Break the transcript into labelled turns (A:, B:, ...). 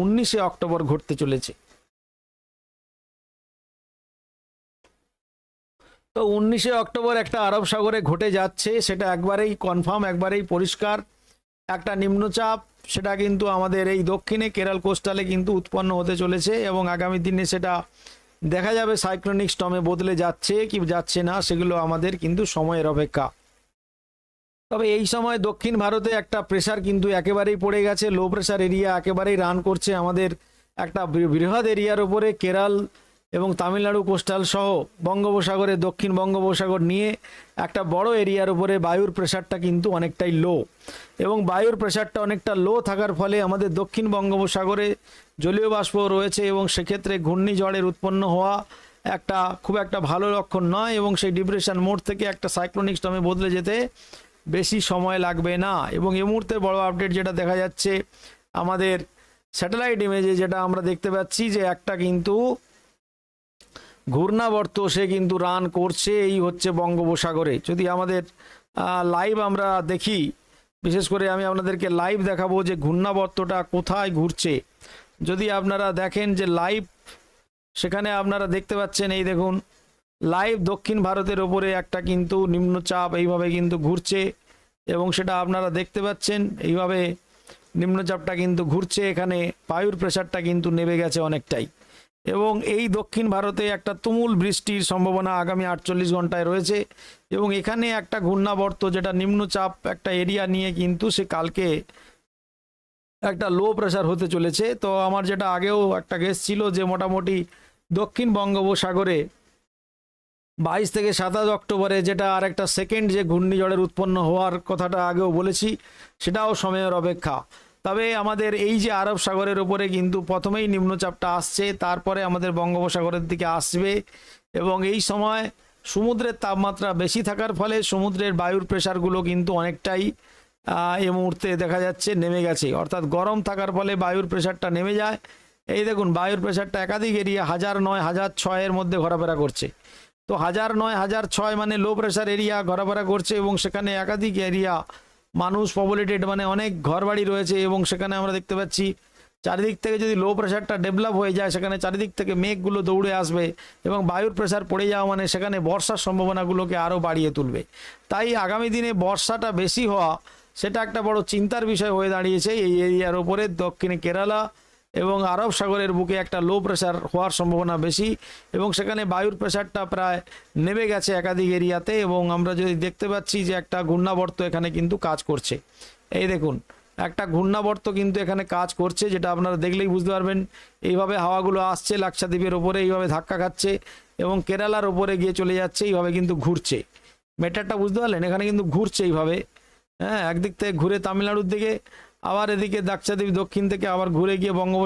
A: উনিশে অক্টোবর ঘটতে চলেছে। তো উনিশে অক্টোবর একটা আরব সাগরে ঘটে যাচ্ছে, সেটা একবারেই কনফার্ম একবারেই পরিষ্কার। একটা নিম্নচাপ, সেটা কিন্তু আমাদের এই দক্ষিণে কেরাল কোস্টালে কিন্তু উৎপন্ন হতে চলেছে এবং আগামী দিনে সেটা দেখা যাবে সাইক্লোনিক স্টমে বদলে যাচ্ছে কি যাচ্ছে না, সেগুলো আমাদের কিন্তু সময়ের অপেক্ষা। তবে এই সময় দক্ষিণ ভারতে একটা প্রেসার কিন্তু একেবারেই পড়ে গেছে। লো প্রেশার এরিয়া একেবারেই রান করছে আমাদের একটা বৃহৎ এরিয়ার উপরে কেরাল এবং তামিলনাড়ু কোস্টাল সহ বঙ্গোপসাগরে, দক্ষিণ বঙ্গোপসাগর নিয়ে একটা বড় এরিয়ার উপরে বায়ুর প্রেসারটা কিন্তু অনেকটাই লো এবং বায়ুর প্রেসারটা অনেকটা লো থাকার ফলে আমাদের দক্ষিণ বঙ্গোপসাগরে জলীয় বাষ্প রয়েছে এবং সেক্ষেত্রে ঘূর্ণিঝড়ের উৎপন্ন হওয়া একটা খুব একটা ভালো লক্ষণ নয় এবং সেই ডিপ্রেশন মোড থেকে একটা সাইক্লোনিক স্টমে বদলে যেতে বেশি সময় লাগবে না। এবং এই মুহূর্তে বড় আপডেট যেটা দেখা যাচ্ছে, আমাদের স্যাটেলাইট ইমেজে যেটা আমরা দেখতে পাচ্ছি যে একটা কিন্তু ঘূর্ণাবর্ত সে কিন্তু রান করছে, এই হচ্ছে বঙ্গোপসাগরে। যদি আমাদের লাইভ আমরা দেখি, বিশেষ করে আমি আপনাদেরকে লাইভ দেখাবো যে ঘূর্ণাবর্তটা কোথায় ঘুরছে। যদি আপনারা দেখেন যে লাইভ সেখানে আপনারা দেখতে পাচ্ছেন, এই দেখুন লাইভ দক্ষিণ ভারতের ওপরে একটা কিন্তু নিম্নচাপ, এইভাবে কিন্তু ঘুরছে। এবং সেটা আপনারা দেখতে পাচ্ছেন। এইভাবে নিম্নচাপটা কিন্তু ঘুরছে এখানে, বায়ুর প্রেশারটা কিন্তু নেমে গেছে অনেকটাই। এবং এই দক্ষিণ ভারতে একটা তুমুল বৃষ্টির সম্ভাবনা আগামী আটচল্লিশ ঘন্টায় রয়েছে এবং এখানে একটা ঘূর্ণাবর্ত যেটা নিম্নচাপ একটা এরিয়া নিয়ে কিন্তু সে কালকে একটা লো প্রেশার হতে চলেছে। তো আমার যেটা আগেও একটা গেস ছিল যে মোটামুটি দক্ষিণ বঙ্গোপসাগরে বাইশ থেকে সাতাশ অক্টোবরে যেটা আর একটা সেকেন্ড যে ঘূর্ণিঝড়ের উৎপন্ন হওয়ার কথাটা আগেও বলেছি, সেটাও সময়ের অপেক্ষা। তবে আমাদের এই যে আরব সাগরের উপরে কিন্তু প্রথমেই নিম্নচাপটা আসছে, তারপরে আমাদের বঙ্গোপসাগরের দিকে আসবে এবং এই সময় সমুদ্রের তাপমাত্রা বেশি থাকার ফলে সমুদ্রের বায়ুর প্রেশারগুলো কিন্তু অনেকটাই এই মুহূর্তে দেখা যাচ্ছে নেমে গেছে। অর্থাৎ গরম থাকার ফলে বায়ুর প্রেশারটা নেমে যায়। এই দেখুন, বায়ুর প্রেশারটা একাধিক এরিয়া হাজার নয়, হাজার ছয়ের মধ্যে ঘোরাফেরা করছে। তো হাজার নয়, হাজার ছয় মানে লো প্রেশার এরিয়া ঘোরাফেরা করছে এবং সেখানে একাধিক এরিয়া মানুষ পপুলেটেড মানে অনেক ঘরবাড়ি রয়েছে এবং সেখানে আমরা দেখতে পাচ্ছি চারিদিক থেকে যদি লো প্রেশারটা ডেভেলপ হয়ে যায়, সেখানে চারিদিক থেকে মেঘগুলো দৌড়ে আসবে এবং বায়ুর প্রেশার পড়ে যাওয়া মানে সেখানে বর্ষার সম্ভাবনাগুলোকে আরও বাড়িয়ে তুলবে। তাই আগামী দিনে বর্ষাটা বেশি হওয়া সেটা একটা বড় চিন্তার বিষয় হয়ে দাঁড়িয়েছে এই এরিয়ার ওপরে দক্ষিণে কেরালা এবং আরব সাগরের বুকে একটা লো প্রেশার হওয়ার সম্ভাবনা বেশি এবং সেখানে বায়ুর প্রেশারটা প্রায় নেমে গেছে একাধিক এরিয়াতে এবং আমরা যদি দেখতে পাচ্ছি যে একটা ঘূর্ণাবর্ত এখানে কিন্তু কাজ করছে। এই দেখুন, একটা ঘূর্ণাবর্ত কিন্তু এখানে কাজ করছে যেটা আপনারা দেখলেই বুঝতে পারবেন। এইভাবে হাওয়াগুলো আসছে লাক্ষাদ্বীপের ওপরে এইভাবে ধাক্কা খাচ্ছে এবং কেরালার ওপরে গিয়ে চলে যাচ্ছে, এইভাবে কিন্তু ঘুরছে। মেটারটা বুঝতে পারলেন? এখানে কিন্তু ঘুরছে এইভাবে। হ্যাঁ একদিক থেকে ঘুরে তামিলনাড়ুর দিকে, আবার এদিকে দাক্ষাদ্বীপ দক্ষিণ থেকে আবার ঘুরে গিয়ে বঙ্গোপ